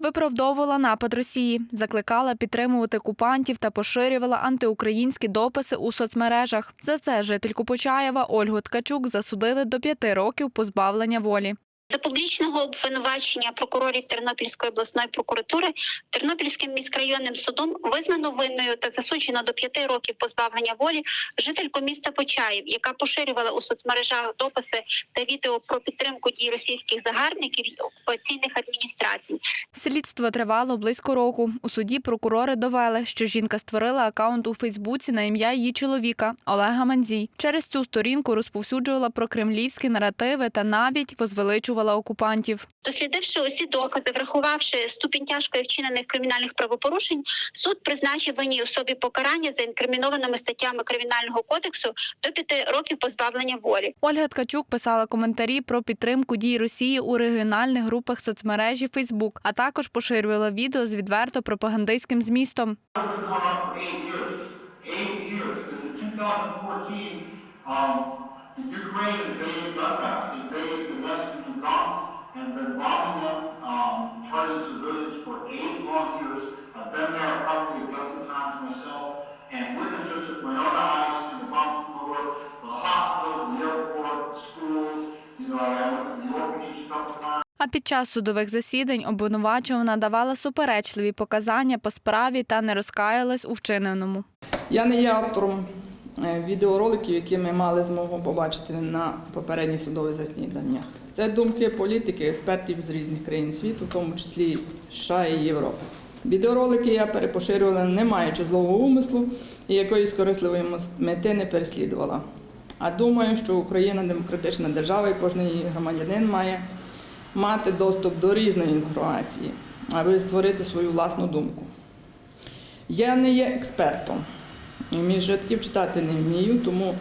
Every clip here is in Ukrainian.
Виправдовувала напад Росії, закликала підтримувати окупантів та поширювала антиукраїнські дописи у соцмережах. За це жительку Почаєва Ольгу Ткачук засудили до п'яти років позбавлення волі. За публічного обвинувачення прокурорів Тернопільської обласної прокуратури Тернопільським міськрайонним судом визнано винною та засуджено до п'яти років позбавлення волі жительку міста Почаїв, яка поширювала у соцмережах дописи та відео про підтримку дій російських загарбників і окупаційних адміністрацій. Слідство тривало близько року. У суді прокурори довели, що жінка створила акаунт у Фейсбуці на ім'я її чоловіка Олега Манзій. Через цю сторінку розповсюджувала про кремлівські наративи та навіть возвеличувала окупантів. Дослідивши усі докази, врахувавши ступінь тяжкої вчинених кримінальних правопорушень, суд призначив винній особі покарання за інкримінованими статтями кримінального кодексу до п'яти років позбавлення волі. Ольга Ткачук писала коментарі про підтримку дій Росії у регіональних групах соцмережі Фейсбук, а також поширювала відео з відверто пропагандистським змістом. I've been going on for eight years. Eight years. Because in 2014, um, the Ukraine invaded and Lugansk, and been bombing them, um, targeting civilians for eight long years. I've been there probably a dozen times myself, and witnessed this with my own eyes, seen the bombs blow up, the hospitals, the airport, the schools. You know, I went to the orphanage a couple times. А під час судових засідань обвинувачувана давала суперечливі показання по справі та не розкаялась у вчиненому. Я не є автором е, відеороликів, які ми мали змогу побачити на попередніх судових засіданнях. Це думки політики, експертів з різних країн світу, в тому числі США і Європи. Відеоролики я перепоширювала, не маючи злого умислу і якоїсь корисливої мети не переслідувала. А думаю, що Україна демократична держава і кожен її громадянин має мати доступ до різної інформації, аби створити свою власну думку. Я не є експертом. Між рядків читати не вмію, тому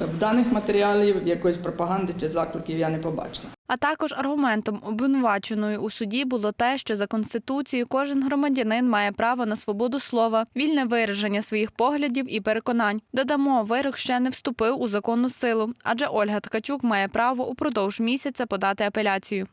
в даних матеріалів якоїсь пропаганди чи закликів я не побачила. А також аргументом обвинуваченої у суді було те, що за конституцією кожен громадянин має право на свободу слова, вільне вираження своїх поглядів і переконань. Додамо, вирок ще не вступив у законну силу, адже Ольга Ткачук має право упродовж місяця подати апеляцію.